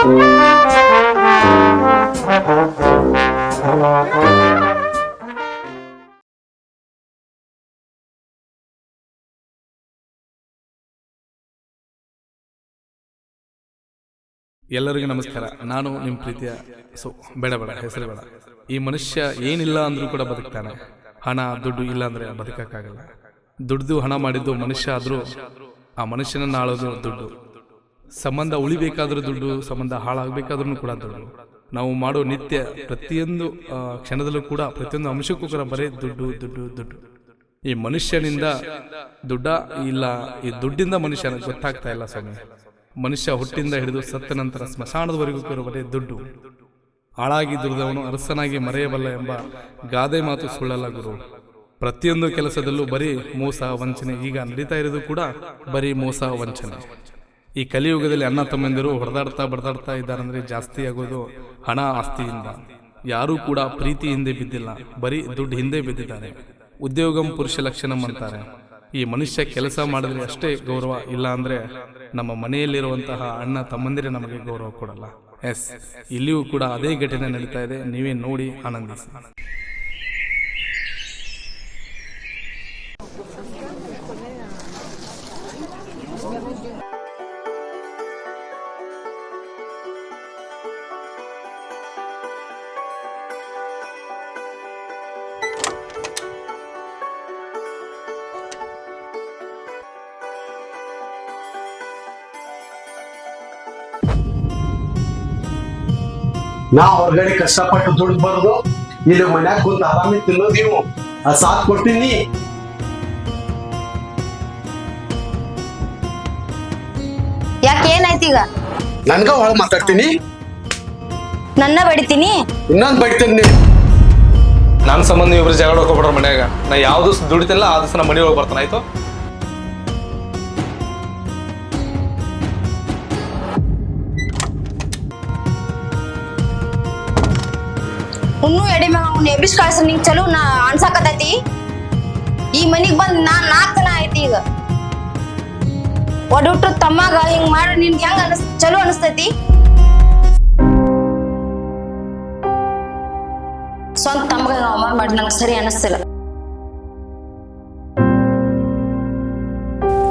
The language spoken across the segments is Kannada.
ಎಲ್ಲರಿಗೂ ನಮಸ್ಕಾರ. ನಾನು ನಿಮ್ಮ ಪ್ರೀತಿಯ ಸೊ, ಬೇಡ ಬೇಡ, ಹೆಸರು ಬೇಡ. ಈ ಮನುಷ್ಯ ಏನಿಲ್ಲ ಅಂದ್ರೂ ಕೂಡ ಬದುಕ್ತಾನೆ. ಹಣ, ದುಡ್ಡು ಇಲ್ಲ ಅಂದ್ರೆ ಬದುಕಕ್ಕಾಗಲ್ಲ. ದುಡ್ದು ಹಣ ಮಾಡಿದ್ದು ಮನುಷ್ಯ ಆದ್ರೂ ಆ ಮನುಷ್ಯನನ್ನ ಆಳೋದು ದುಡ್ಡು. ಸಂಬಂಧ ಉಳಿಬೇಕಾದ್ರೂ ದುಡ್ಡು, ಸಂಬಂಧ ಹಾಳಾಗಬೇಕಾದ್ರೂ ಕೂಡ ದುಡ್ಡು. ನಾವು ಮಾಡೋ ನಿತ್ಯ ಪ್ರತಿಯೊಂದು ಕ್ಷಣದಲ್ಲೂ ಕೂಡ ಪ್ರತಿಯೊಂದು ಅಂಶಕ್ಕೂ ಕೂಡ ಬರೀ ದುಡ್ಡು ದುಡ್ಡು ದುಡ್ಡು. ಈ ಮನುಷ್ಯನಿಂದ ದುಡ್ಡ ಇಲ್ಲ, ಈ ದುಡ್ಡಿಂದ ಮನುಷ್ಯನ ಗೊತ್ತಾಗ್ತಾ ಇಲ್ಲ ಸ್ವಾಮಿ. ಮನುಷ್ಯ ಹುಟ್ಟಿಂದ ಹಿಡಿದು ಸತ್ತ ನಂತರ ಸ್ಮಶಾನದವರೆಗೂ ಕೂಡ ಬರೀ ದುಡ್ಡು. ಹಾಳಾಗಿ ದುಡಿದವನು ಅರಸನಾಗಿ ಮರೆಯಬಲ್ಲ ಎಂಬ ಗಾದೆ ಮಾತು ಸುಳ್ಳಲ್ಲ ಗುರು. ಪ್ರತಿಯೊಂದು ಕೆಲಸದಲ್ಲೂ ಬರೀ ಮೋಸ, ವಂಚನೆ, ಈಗ ನಡೀತಾ ಇರೋದು ಕೂಡ ಬರೀ ಮೋಸ, ವಂಚನೆ. ಈ ಕಲಿಯುಗದಲ್ಲಿ ಅಣ್ಣ ತಮ್ಮಂದಿರು ಹೊಡೆದಾಡ್ತಾ ಬಡದಾಡ್ತಾ ಇದ್ದಾರಂದ್ರೆ ಜಾಸ್ತಿ ಆಗೋದು ಹಣ ಆಸ್ತಿಯಿಂದ. ಯಾರೂ ಕೂಡ ಪ್ರೀತಿ ಹಿಂದೆ ಬಿದ್ದಿಲ್ಲ. ಬರೀ ದುಡ್ಡು ಹಿಂದೆ ಬಿದ್ದಿದ್ದಾರೆ. ಉದ್ಯೋಗಂ ಪುರುಷ ಲಕ್ಷಣಂ ಅಂತಾರೆ. ಈ ಮನುಷ್ಯ ಕೆಲಸ ಮಾಡಿದ್ರೆ ಅಷ್ಟೇ ಗೌರವ, ಇಲ್ಲ ಅಂದ್ರೆ ನಮ್ಮ ಮನೆಯಲ್ಲಿರುವಂತಹ ಅಣ್ಣ ತಮ್ಮಂದಿರೇ ನಮಗೆ ಗೌರವ ಕೊಡಲ್ಲ. ಎಸ್, ಇಲ್ಲಿಯೂ ಕೂಡ ಅದೇ ಘಟನೆ ನಡೀತಾ ಇದೆ. ನೀವೇ ನೋಡಿ ಆನಂದಿಸಿ. ನಾ ಹೊರಗಡೆ ಕಷ್ಟಪಟ್ಟು ದುಡ್ಡು ಬರೋದು ಇಲ್ಲಿ ಮನ್ಯಾಗ ಕುಂತ ಆರಾಮಿ ತಿನ್ನೋದು ನೀವು. ಆ ಸಾಥ್ ಕೊಟ್ಟಿನಿ ಯಾಕೆ ಏನಾಯ್ತು ಈಗ? ನನ್ಗ ಒಳಗ್ ಮಾತಾಡ್ತೀನಿ. ನನ್ನ ಬಡಿತೀನಿ? ಇನ್ನೊಂದ್ ಬಡಿತೀನಿ ನನ್ನ ಸಂಬಂಧ ಇಬ್ರು ಜಗಳ ಹೋಗ್ಬಿಡ್ರ ಮನ್ಯಾಗ. ನಾ ಯಾವ್ದು ದುಡಿತಿಲ್ಲ ಆ ದಿವಸ ನಮ್ಮ ಮನೆ ಹೋಗಿ ಬರ್ತಾನೆ ಆಯ್ತು? ಇನ್ನೂ ಎಡಿ ಮ್ಯಾಗ ಅವ್ನ ಎಬ್ಬಿಸ್ ಕಳ್ಸ ನಿಂಗೆ ಚಲೋ, ನಾ ಅನ್ಸಾಕತೈತಿ ಈ ಮನಿಗ್ ಬಂದ್ ನಾ ನಾಲ್ಕು ಜನ ಐತಿ ಈಗ. ಒಡುಟ್ರು ತಮ್ಮಗ ಹಿಂಗ್ ಮಾಡಿ ನಿನ್ಗೆ ಹೆಂಗ್ ಅನಸ್, ಚಲೋ ಅನಿಸ್ತೈತಿ? ಸ್ವಂತ ತಮ್ಮಗ ಅವಮಾನ ಮಾಡಿ ನನಗೆ ಸರಿ ಅನಿಸ್ತಿಲ್ಲ.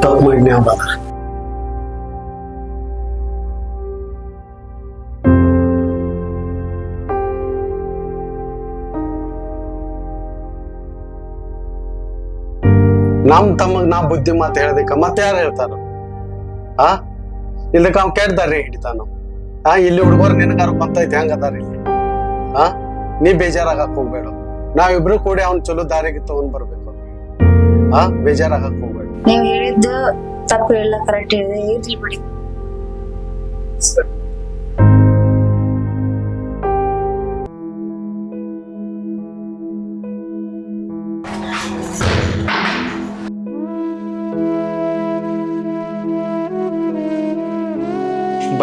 ತಪ್ಪು ಮಾಡಿ ನಮ್ ತಮ್ಮಗ್ ನಾ ಬುದ್ಧಿ ಮಾತು ಹೇಳ್ದಕ್ಕ ಮತ್ತೆ ಯಾರು ಹೇಳ್ತಾರ? ಆ? ಇಲ್ಲಕ್ಕ ಅವ್ ಕೆಟ್ಟ ದಾರಿ ಹಿಡಿತಾನ? ಆ, ಇಲ್ಲಿ ಹುಡುಗರು ನಿನಗಾರು ಬಂತೈತಿ ಹೆಂಗ ಅದಾರ ಇಲ್ಲಿ? ಆ? ನೀ ಬೇಜಾರಾಗಕ್ ಹೋಗ್ಬೇಡ ನಾವಿಬ್ರು ಕೂಡಿ ಅವ್ನ ಚಲೋ ದಾರಿಗೆ ತಗೊಂಡ್ ಬರ್ಬೇಕು. ಆ? ಬೇಜಾರಾಗಕ್ ಹೋಗ್ಬೇಡ ನೀವ್ ಹೇಳಿದ್ದು ತಪ್ಪು ಕರೆಕ್ಟ್ ಇದೆ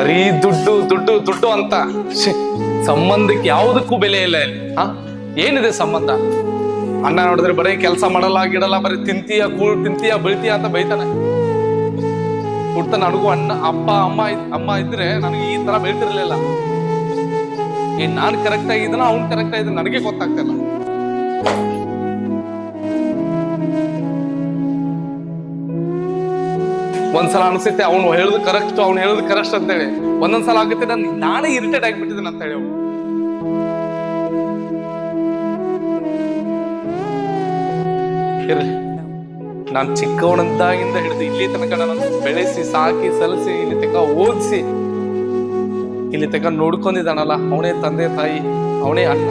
ಬರೀ ದುಡ್ಡು ದುಡ್ಡು ದುಡ್ಡು ಅಂತ. ಸಂಬಂಧಕ್ಕೆ ಯಾವುದಕ್ಕೂ ಬೆಲೆ ಇಲ್ಲ ಇಲ್ಲಿ. ಹಾ? ಏನಿದೆ ಸಂಬಂಧ? ಅಣ್ಣ ನೋಡಿದ್ರೆ ಬರೀ ಕೆಲಸ ಮಾಡಲ್ಲ, ಗಿಡಲ್ಲ, ಬರೀ ತಿಂತೀಯ ಕೂ ತಿಂತೀಯ, ಬೀಳ್ತೀಯ ಅಂತ ಬೈತಾನೆ. ಹುಡ್ತ ನನಗೂ ಅಣ್ಣ, ಅಪ್ಪ, ಅಮ್ಮ ಅಮ್ಮ ಇದ್ರೆ ನನಗೆ ಈ ತರ ಬೈತಿರ್ಲಿಲ್ಲ. ಏನ್ ನಾನ್ ಕರೆಕ್ಟ್ ಆಗಿದ್ದಾನ ಅವ್ನು ಕರೆಕ್ಟ್ ಆಗಿದ್ದ ನನಗೆ ಗೊತ್ತಾಗ್ತಿಲ್ಲ. ಒಂದ್ಸಲ ಅನ್ಸುತ್ತೆ, ಅವನು ಹೇಳುದು ಕರೆಕ್ಟ್ ಅವ್ನು ಹೇಳುದು ಕರೆಕ್ಟ್ ಅಂತೇಳಿ ಒಂದೊಂದ್ಸಲ ಆಗುತ್ತೆ, ನಾನು ನಾನೇ ಇರಿಟೇಟ್ ಆಗಿಬಿಟ್ಟಿದ್ದೀನಿ ಅಂತ ಹೇಳಿ ಅವ್ನು. ನಾನು ಚಿಕ್ಕವನಂತಾಗಿಂದ ಹಿಡಿದು ಇಲ್ಲಿ ತನಕ ನಾನು ಬೆಳೆಸಿ, ಸಾಕಿ, ಸಲಸಿ, ಇಲ್ಲಿ ತನಕ ಓದಿಸಿ, ಇಲ್ಲಿ ತನಕ ನೋಡ್ಕೊಂಡಿದ್ದಾನಲ್ಲ, ಅವನೇ ತಂದೆ ತಾಯಿ, ಅವನೇ ಅಣ್ಣ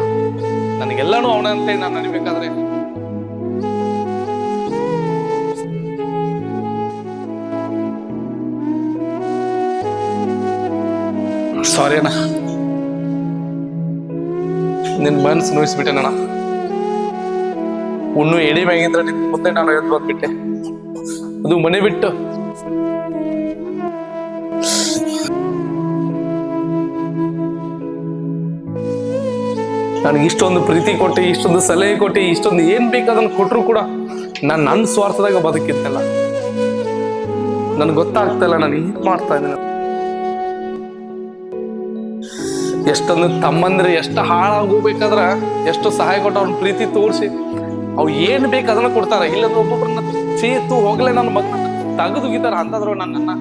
ನನಗೆಲ್ಲಾನು ಅವನಂತೆ ನಾನು ನಡಿಬೇಕಾದ್ರೆ ಸಾರಿ ಅಣ್ಣ. ನಿನ್ನ ಮನ್ಸು ನೋಯಿಸ್ಬಿಟ್ಟೆ ಅಣ್ಣ ಉಣ್ಣು ಎಡಿ ಮ್ಯಾಗಿದ್ರೆ ನಿನ್ ಮುಂದೆ ನಾನು ಎದ್ದು ಬಂದ್ಬಿಟ್ಟೆ ಅದು ಮನೆ ಬಿಟ್ಟು. ನನಗೆ ಇಷ್ಟೊಂದು ಪ್ರೀತಿ ಕೊಟ್ಟು, ಇಷ್ಟೊಂದು ಸಲಹೆ ಕೊಟ್ಟು, ಇಷ್ಟೊಂದು ಏನ್ ಬೇಕಾದನ್ನು ಕೊಟ್ಟರು ಕೂಡ ನಾನು ನನ್ನ ಸ್ವಾರ್ಥದಾಗ ಬದುಕಿದ್ದೆಲ್ಲ ನನ್ಗೆ ಗೊತ್ತಾಗ್ತಲ್ಲ ನಾನು ಏನು ಮಾಡ್ತಾ ಇದ್ದೀನಿ. ಎಷ್ಟೊಂದು ತಮ್ಮಂದ್ರೆ ಎಷ್ಟು ಹಾಳಾಗೋಗ್ಬೇಕಾದ್ರ ಎಷ್ಟು ಸಹಾಯ ಕೊಟ್ಟು ಅವ್ನ ಪ್ರೀತಿ ತೋರಿಸಿ. ಅವು ಏನು ಬೇಕು ಅದನ್ನ ಕೊಡ್ತಾರ. ಇಲ್ಲಂದ್ರೆ ಒಬ್ಬೊಬ್ಬರನ್ನ ಸೇತು ಹೋಗ್ಲೇ ನನ್ನ ಮಗನ ತೆಗೆದುಗಿತಾರ ಅಂತಂದ್ರು ನನ್ನನ್ನ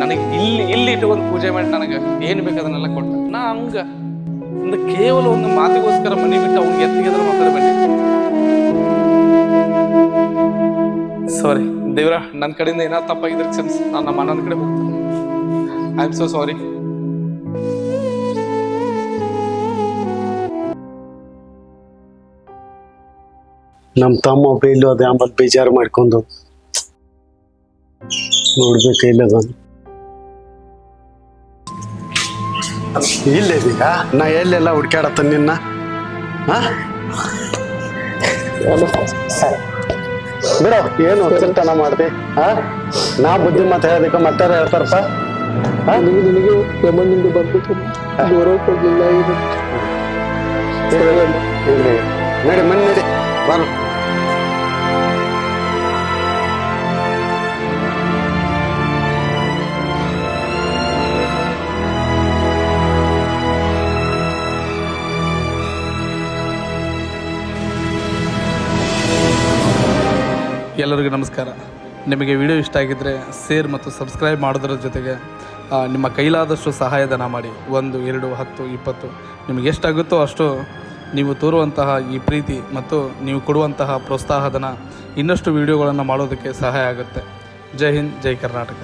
ನನಗೆ ಇಲ್ಲಿ ಇಲ್ಲಿ ಇಟ್ಕೊಂಡು ಪೂಜೆ ಮಾಡಿ ನನಗೆ ಏನು ಬೇಕು ಅದನ್ನೆಲ್ಲ ಕೊಟ್ಟ ನಾ ಹಂಗ ಒಂದು ಕೇವಲ ಒಂದು ಮಾತಿಗೋಸ್ಕರ ಮನೆ ಬಿಟ್ಟು ಅವ್ನಿಗೆ ಎತ್ತಿಗೆದ್ರೆ ಮಾತಾಡಬೇಡಿ ಸಾರಿ ದೇವ್ರ ನನ್ನ ಕಡೆಯಿಂದ ಏನಾದ್ರು ತಪ್ಪಾಗಿದ್ರೆ ಸೆನ್ಸ್ ನಾನು ನಮ್ಮ ಅಣ್ಣನ ಕಡೆ ಹೋಗ್ತೀನಿ. ಐ ಆಮ್ ಸೋ ಸಾರಿ ನಮ್ಮ ತಮ್ಮ ಒಬ್ಬ ಅದೇ ಆಮೇಲೆ ಬೇಜಾರು ಮಾಡ್ಕೊಂಡು ನೋಡ್ಬೇಕು ಇಲ್ಲದ ಇಲ್ಲದೀಗ ನಾ ಎಲ್ಲೆಲ್ಲ ಹುಡ್ಕ್ಯಾಡತ್ತ ನಿನ್ನ? ಬಿಡು ಏನು ಚಿಂತನ ಮಾಡ್ದೆ? ಹಾ ನಾ ಬುದ್ಧಿ ಮಾತು ಹೇಳೋದಕ್ಕೆ ಮತ್ತಾರ ಹೇಳ್ತಾರಪ್ಪ? ನಿನಗೆ ಯಮನಿಂದ ಬರ್ಬೇಕು ದೂರ ಕೊಡ್ಲಿಲ್ಲ ಇದು ಇಲ್ಲಿ ನಡಿ ಮನೆ ಎಲ್ಲರಿಗೂ ನಮಸ್ಕಾರ. ನಿಮಗೆ ವಿಡಿಯೋ ಇಷ್ಟ ಆಗಿದ್ದರೆ ಶೇರ್ ಮತ್ತು ಸಬ್ಸ್ಕ್ರೈಬ್ ಮಾಡೋದ್ರ ಜೊತೆಗೆ ನಿಮ್ಮ ಕೈಲಾದಷ್ಟು ಸಹಾಯಧನ ಮಾಡಿ. ಒಂದು, ಎರಡು, ಹತ್ತು, ಇಪ್ಪತ್ತು. ನಿಮಗೆ ಎಷ್ಟಾಗುತ್ತೋ ಅಷ್ಟು ನೀವು ತೋರುವಂತಹ ಈ ಪ್ರೀತಿ ಮತ್ತು ನೀವು ಕೊಡುವಂತಹ ಪ್ರೋತ್ಸಾಹಧನ ಇನ್ನಷ್ಟು ವಿಡಿಯೋಗಳನ್ನು ಮಾಡೋದಕ್ಕೆ ಸಹಾಯ ಆಗುತ್ತೆ. ಜೈ ಹಿಂದ್, ಜೈ ಕರ್ನಾಟಕ.